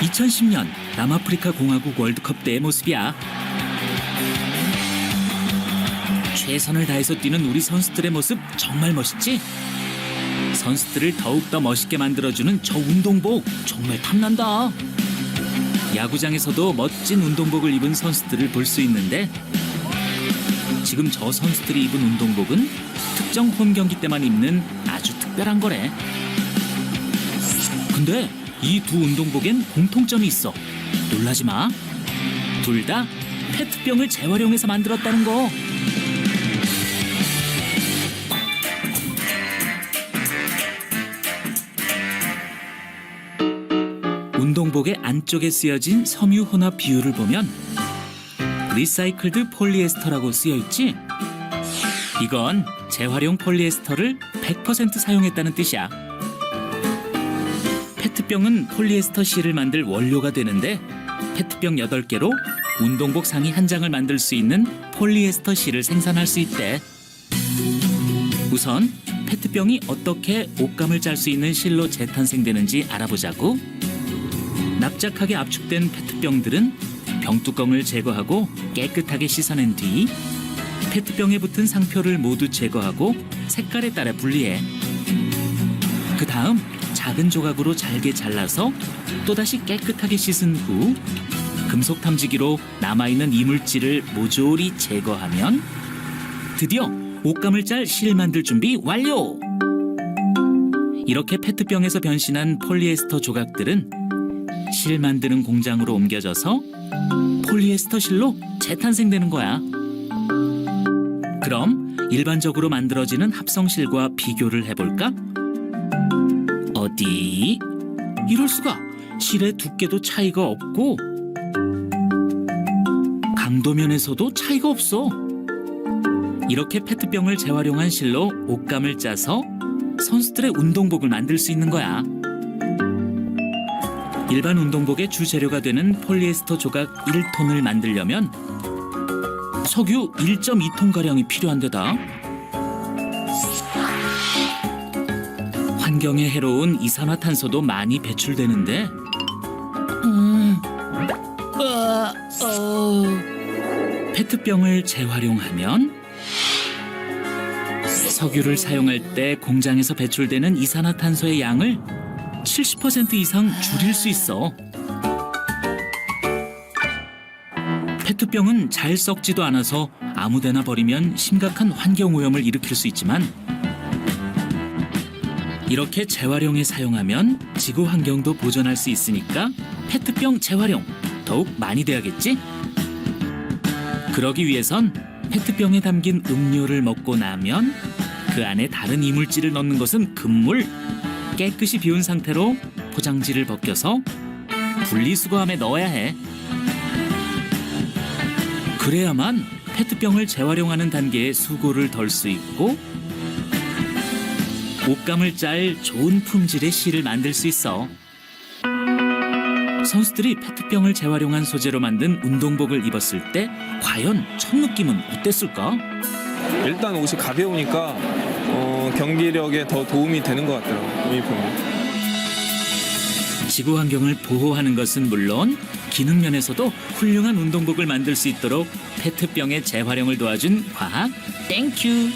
2010년 남아프리카 공화국 월드컵 때의 모습이야. 최선을 다해서 뛰는 우리 선수들의 모습 정말 멋있지? 선수들을 더욱더 멋있게 만들어주는 저 운동복 정말 탐난다. 야구장에서도 멋진 운동복을 입은 선수들을 볼 수 있는데 지금 저 선수들이 입은 운동복은 특정 홈 경기 때만 입는 아주 특별한 거래. 근데 이 두 운동복엔 공통점이 있어. 놀라지 마. 둘 다 페트병을 재활용해서 만들었다는 거. 운동복의 안쪽에 쓰여진 섬유 혼합 비율을 보면 리사이클드 폴리에스터라고 쓰여 있지. 이건 재활용 폴리에스터를 100% 사용했다는 뜻이야. 페트병은 폴리에스터 실을 만들 원료가 되는데 페트병 8개로 운동복 상의 한 장을 만들 수 있는 폴리에스터 실을 생산할 수 있대. 우선 페트병이 어떻게 옷감을 짤 수 있는 실로 재탄생되는지 알아보자고. 납작하게 압축된 페트병들은 병뚜껑을 제거하고 깨끗하게 씻어낸 뒤 페트병에 붙은 상표를 모두 제거하고 색깔에 따라 분리해. 그 다음 작은 조각으로 잘게 잘라서 또다시 깨끗하게 씻은 후 금속 탐지기로 남아있는 이물질을 모조리 제거하면 드디어 옷감을 짤 실 만들 준비 완료! 이렇게 페트병에서 변신한 폴리에스터 조각들은 실 만드는 공장으로 옮겨져서 폴리에스터 실로 재탄생되는 거야. 그럼 일반적으로 만들어지는 합성실과 비교를 해볼까? 어디? 이럴 수가. 실의 두께도 차이가 없고 강도면에서도 차이가 없어. 이렇게 페트병을 재활용한 실로 옷감을 짜서 선수들의 운동복을 만들 수 있는 거야. 일반 운동복의 주재료가 되는 폴리에스터 조각 1톤을 만들려면 석유 1.2톤 가량이 필요한데다 환경에 해로운 이산화탄소도 많이 배출되는데 음, 아, 어. 페트병을 재활용하면 석유를 사용할 때 공장에서 배출되는 이산화탄소의 양을 70% 이상 줄일 수 있어. 페트병은 잘 썩지도 않아서 아무데나 버리면 심각한 환경 오염을 일으킬 수 있지만 이렇게 재활용해 사용하면 지구 환경도 보존할 수 있으니까 페트병 재활용 더욱 많이 돼야겠지? 그러기 위해선 페트병에 담긴 음료를 먹고 나면 그 안에 다른 이물질을 넣는 것은 금물. 깨끗이 비운 상태로 포장지를 벗겨서 분리수거함에 넣어야 해. 그래야만 페트병을 재활용하는 단계에 수고를 덜 수 있고 옷감을 짤 좋은 품질의 실을 만들 수 있어. 선수들이 페트병을 재활용한 소재로 만든 운동복을 입었을 때 과연 첫 느낌은 어땠을까? 일단 옷이 가벼우니까 어, 경기력에 더 도움이 되는 것 같더라고요. 유니폼이. 지구 환경을 보호하는 것은 물론 기능 면에서도 훌륭한 운동복을 만들 수 있도록 페트병의 재활용을 도와준 과학 땡큐.